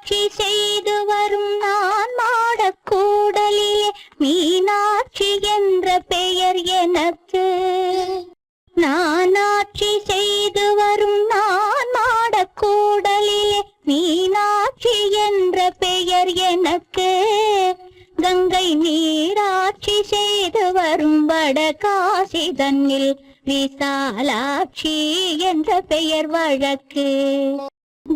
மீனாட்சி செய்து வரும் நான் மாடக்கூடலிலே மீனாட்சி என்ற பெயர் எனக்கு. நானாட்சி செய்து வரும் நான் மாடக்கூடலிலே மீனாட்சி என்ற பெயர் எனக்கு. கங்கை நீராட்சி செய்து வரும் வட காசி தன்னில் விசாலாட்சி என்ற பெயர் வழக்கு.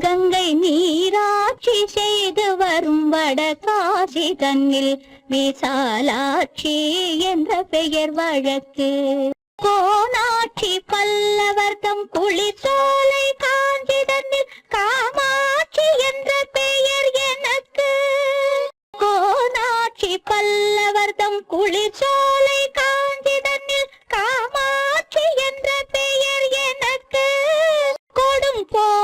கங்கை நீராட்சி செய்து வரும் வடகாசி தன்னில் விசாலாட்சி என்ற பெயர் வழக்கு. கோனாட்சி பல்லவர்தம் குளிர்சோலை காஞ்சி தன்னில் காமாட்சி என்ற பெயர் எனக்கு. கோனாட்சி பல்லவர்தம் குளிர்சோலை காஞ்சி தன்னில் காமாட்சி என்ற பெயர் எனக்கு. கொடும் போ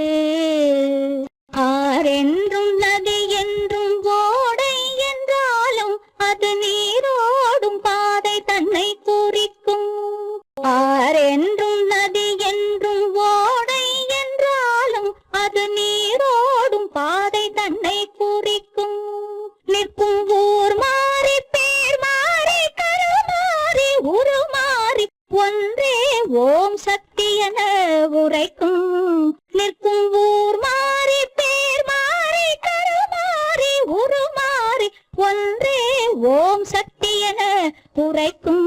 ஓம் சக்தி என உரைக்கும். நிற்கும் ஊர் மாறி பேர் மாறி கருமாறி உருமாறி ஒன்றே ஓம் சக்தி என உரைக்கும்.